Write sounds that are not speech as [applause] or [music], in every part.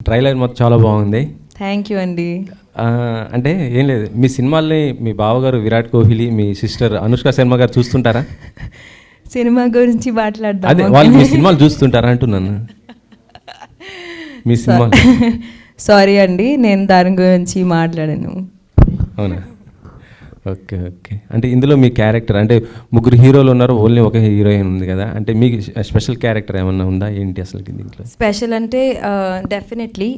Trailer మొత్తం చాలా బాగుంది. థ్యాంక్ యూ అండి. అంటే ఏం లేదు మీ సినిమాల్ని మీ బావగారు విరాట్ కోహ్లీ మీ సిస్టర్ అనుష్క శర్మ గారు చూస్తుంటారా? [laughs] సినిమా గురించి అదే మాట్లాడదాం వాళ్ళు మీ సినిమాలు చూస్తుంటారా అంటున్నాను. మీ [laughs] సినిమాలు. సారీ అండి నేను దాని గురించి మాట్లాడాను. అవునా? Okay okay. అంటే ఇందులో మీ క్యారెక్టర్ అంటే ముగ్గురు హీరోలు ఉన్నారు ఓన్లీ ఒక హీరోయిన్ ఉంది కదా. అంటే మీకు స్పెషల్ క్యారెక్టర్ ఏమన్నా ఉందా? ఏంటి అసలు దీంట్లో స్పెషల్ అంటే డెఫినెట్లీ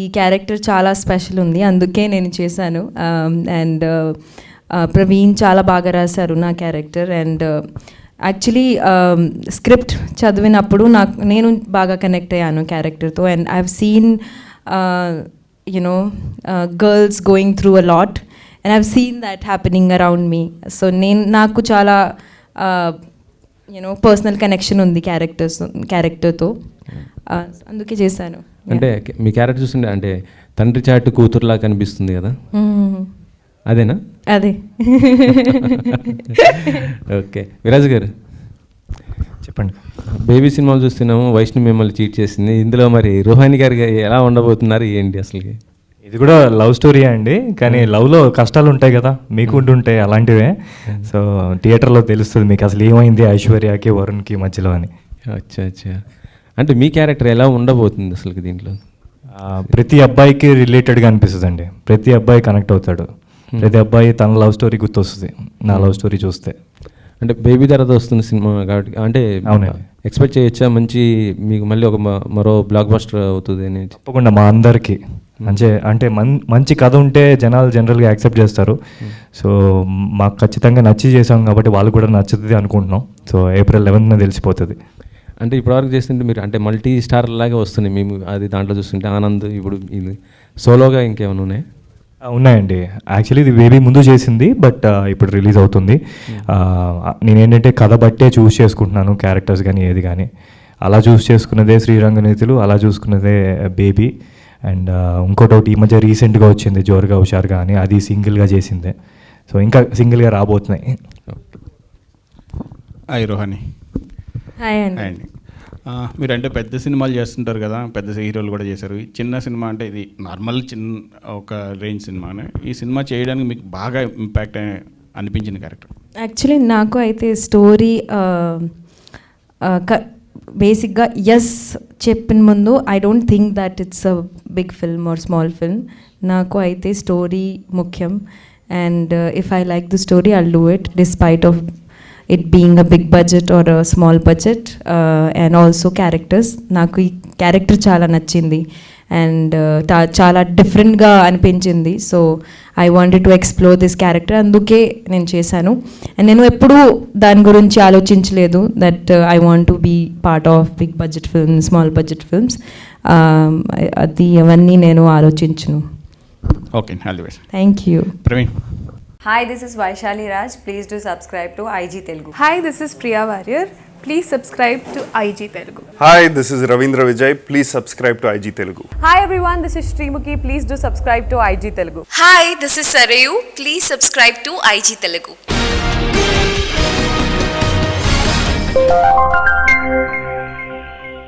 ఈ క్యారెక్టర్ చాలా స్పెషల్ ఉంది. అందుకే నేను చేశాను. అండ్ ప్రవీణ్ చాలా బాగా రాశారు నా క్యారెక్టర్. అండ్ యాక్చువల్లీ స్క్రిప్ట్ చదివినప్పుడు నాకు నేను బాగా కనెక్ట్ అయ్యాను క్యారెక్టర్తో. And I have seen you know girls going through a lot. And I've seen that happening around me so నేను నాకు చాలా యూనో పర్సనల్ కనెక్షన్ ఉంది క్యారెక్టర్స్ క్యారెక్టర్తో అందుకే చేశాను. అంటే మీ క్యారెక్టర్ చూస్తుంటే అంటే తండ్రి చాటు కూతురులా కనిపిస్తుంది కదా. అదేనా? అదే. [laughs] ఓకే. విరాజ్ గారు. చెప్పండి. బేబీ సినిమాలు చూస్తున్నాము. వైష్ణవి మిమ్మల్ని చీట్ చేసింది. ఇందులో మరి రోహాని గారు ఎలా ఉండబోతున్నారు ఏంటి అసలుకి? ఇది కూడా లవ్ స్టోరీ అండి కానీ లవ్లో కష్టాలు ఉంటాయి కదా మీకు ఉంటుంటాయి అలాంటివే. సో థియేటర్లో తెలుస్తుంది మీకు అసలు ఏమైంది ఐశ్వర్యకి వరుణ్కి మధ్యలో అని. అచ్చా అచ్చా. అంటే మీ క్యారెక్టర్ ఎలా ఉండబోతుంది అసలు దీంట్లో? ప్రతి అబ్బాయికి రిలేటెడ్గా అనిపిస్తుంది అండి ప్రతి అబ్బాయి కనెక్ట్ అవుతాడు. ప్రతి అబ్బాయి తన లవ్ స్టోరీ గుర్తొస్తుంది నా లవ్ స్టోరీ చూస్తే. అంటే బేబీ తర్వాత వస్తున్న సినిమా కాబట్టి అంటే. ఎక్స్పెక్ట్ చేయొచ్చా మంచి మీకు మళ్ళీ ఒక మరో బ్లాక్ బస్టర్ అవుతుంది అని? తప్పకుండా మా అందరికీ. మంచి అంటే మన్ మంచి కథ ఉంటే జనాలు జనరల్గా యాక్సెప్ట్ చేస్తారు. సో మాకు ఖచ్చితంగా నచ్చి చేసాం కాబట్టి వాళ్ళు కూడా నచ్చుతుంది అనుకుంటున్నాం. సో ఏప్రిల్ లెవెన్త్న తెలిసిపోతుంది. అంటే ఇప్పటివరకు చేస్తుంటే మీరు అంటే మల్టీ స్టార్ లాగే వస్తున్నాయి మేము అది దాంట్లో చూస్తుంటే ఆనంద్ ఇప్పుడు ఇది సోలోగా ఇంకేమైనా ఉన్నాయి? ఉన్నాయండి. యాక్చువల్లీ ఇది బేబీ ముందు చేసింది బట్ ఇప్పుడు రిలీజ్ అవుతుంది. ఆ, నేనేంటంటే కథ బట్టే చూస్ చేసుకుంటున్నాను క్యారెక్టర్స్ కానీ ఏది కానీ అలా చూస్ చేసుకున్నదే శ్రీరంగనీతులు అలా చూసుకున్నదే బేబీ. అండ్ ఇంకోటి ఒకటి ఈ మధ్య రీసెంట్గా వచ్చింది జోరుగా హుషారుగా అని అది సింగిల్గా చేసిందే. సో ఇంకా సింగిల్గా రాబోతున్నాయి. హాయ్ రోహాని. హాయ్ అండి. హాయ్ అండి. ఆ, మీరంటే పెద్ద సినిమాలు చేస్తుంటారు కదా పెద్ద హీరోలు కూడా చేశారు. ఈ చిన్న సినిమా అంటే ఇది నార్మల్ చిన్న ఒక రేంజ్ సినిమానే. ఈ సినిమా చేయడానికి మీకు బాగా ఇంపాక్ట్ అనిపించిన క్యారెక్టర్? యాక్చువల్లీ నాకు అయితే స్టోరీ బేసిక్గా ఎస్ చెప్పిన ముందు I don't think that it's a big film or small film నాకు అయితే స్టోరీ ముఖ్యం. And if I like the story I do it despite of it being a big budget or small budget and also characters నాకు ఈ character చాలా నచ్చింది. And చాలా డిఫరెంట్గా అనిపించింది. So I wanted to explore this character అందుకే నేను చేశాను. అండ్ నేను ఎప్పుడూ దాని గురించి ఆలోచించలేదు. That I want to be part of big budget film small budget films అది అవన్నీ నేను ఆలోచించను okay thank you Praveen Hi, this is Vaishali Raj. Please do subscribe to IG Telugu. Hi, this is Priya Warrior. Please subscribe to IG Telugu. Hi, this is Ravindra Vijay. Please subscribe to IG Telugu. Hi everyone, this is Srimuki. Please do subscribe to IG Telugu. Hi this is Sarayu please subscribe to IG Telugu